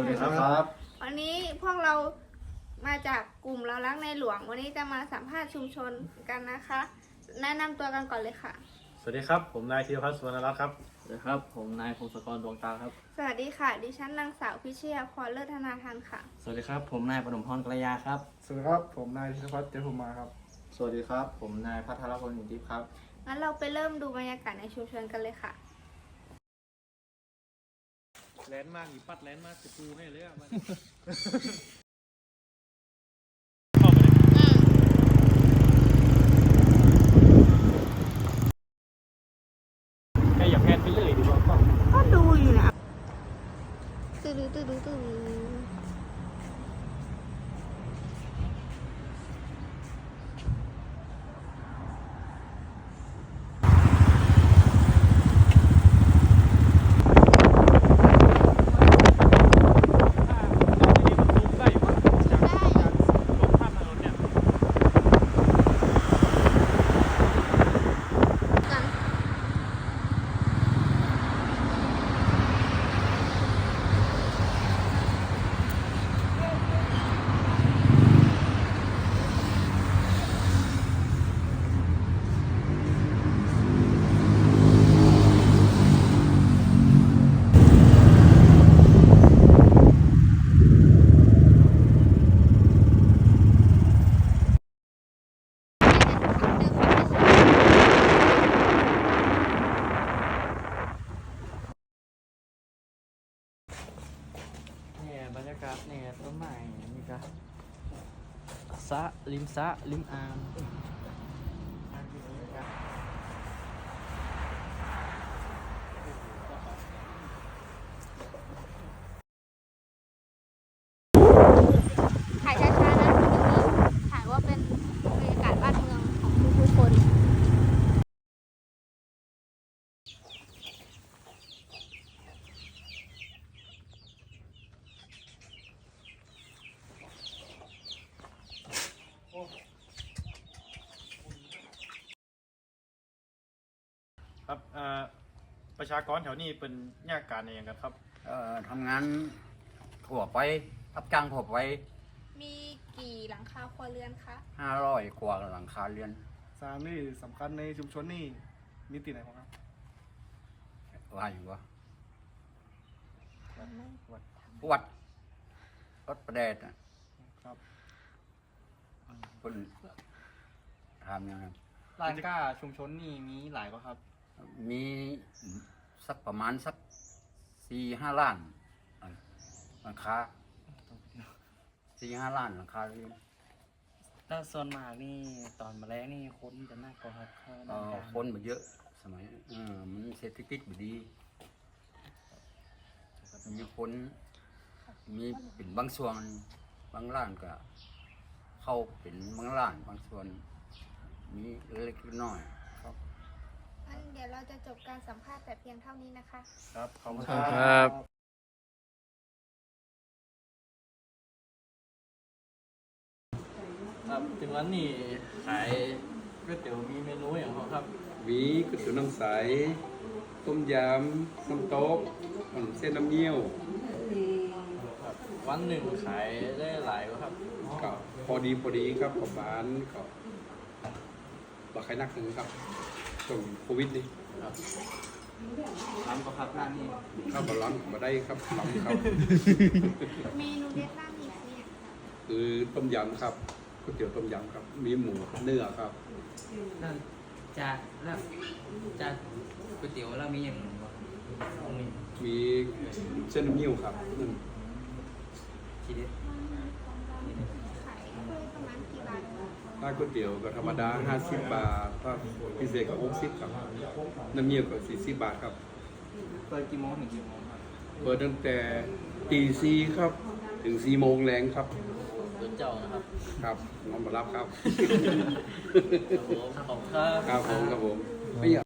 วัสดีครับ วันนี้พวกเรามาจากกลุ่มเรารักในหลวง วันนี้จะมาสัมภาษณ์ชุมชนกันนะคะ แนะนำตัวกันก่อนเลยค่ะ สวัสดีครับ ผมนายธีรพัฒน์สุวรรณรัตน์ครับ สวัสดีครับ ผมนายพงศกรดวงตาครับ สวัสดีค่ะ ดิฉันนางสาวพิชยาพรเลิศธนาทันค่ะ สวัสดีครับ ผมนายปฐมพรกระยาครับ สวัสดีครับ ผมนายธิรพัฒน์เจริญภูมิมาครับ สวัสดีครับ ผมนายพัทรพลหินทิพย์ครับ งั้นเราไปเริ่มดูบรรยากาศในชุมชนกันเลยค่ะ แลนด์มากอีปัดแลนด์มากจะปูให้เลยอะมัน แค่อย่าแพนไปเลยดีกว่าครับก็ดูอยู่นะตื้อดูตื้อดูตื้อดู ได้อยู่จากลงข้ามถนนเนี่ย กัน เนี่ยบ รยากาศเนี่ยต้นไม้นี่ก็สะริมสะริมอางอ่างที่บรรยากาศ ถ่ายช้าๆนะถ่ายว่าเป็นบรรยากาศบ้านเมืองของทุกๆคน ครับเอ่อประชากรแถวนี้เป็นยากการอะไรอย่างกันครับ เอ่อทำงานทั่วไปรับจ้างทั่วไปมีกี่หลังคาครัวเรือนคะ ห้าร้อยกว่าหลังคาเรือนสถานที่สำคัญในชุมชนนี่มีที่ไหนบ้างครับว่าอยู่วะวัดวัดประเดชน่ะครับคนทำยังไงร้านก้าชุมชนนี่มีหลายก็ครับ มีสักประมาณสักสี่ห้าล้านหลังคาสี่ห้าล้านหลังคาเรือนแล้วส่วนมากนี่ตอนมาแล้งนี่คนจะมากกว่าครับข้างเอ่อคนมาเยอะสมัยเออมันเศรษฐกิจบ่ดี มีคนมีเป็นบางส่วน บางร้านก็ เข้าเป็นบางร้าน บางส่วนมีเล็กๆน้อย งั้นเดี๋ยวเราจะจบการสัมภาษณ์แต่เพียงเท่านี้นะคะ ครับขอบคุณครับ ครับถึงวันนี้ขายก๋วยเตี๋ยวมีเมนูอย่างไรครับมีก๋วยเตี๋ยวน้ำใส ต้มยำน้ำตกขนมเส้นน้ำเงี้ยวครับ วันหนึ่งขายได้หลายก็ครับก็พอดีพอดีครับประมาณก็บักใครนักหนึ่งครับ ช่วงโควิดนี่ครับร้านก็ครับร้านนี้ข้าวบาลังมาได้ครับลำครับ เมนูเด็ดร้านนี้เนี่ยคือต้มยำครับก๋วยเตี๋ยวต้มยำครับ มีหมูเนื้อครับ แล้วจะแล้วจะก๋วยเตี๋ยวเรามีอย่างอื่นบ้างมีมีเส้นน้ำเงี้ยวครับอืมทีเด็ด ประมาณกี่บาทคะถ้าก๋วยเตี๋ยวก็ธรรมดา 50 บาท ถ้าพิเศษก็60ครับ น้ำเงี้ยวก็40 บาทครับ เปิดกี่โมงถึงกี่โมงครับเปิดตั้งแต่ตีซีครับ ถึงสี่โมงแรงครับรถเจ้านะครับครับน้องมารับครับ ครับผมขอบคุณครับครับผมครับผมไม่อยาก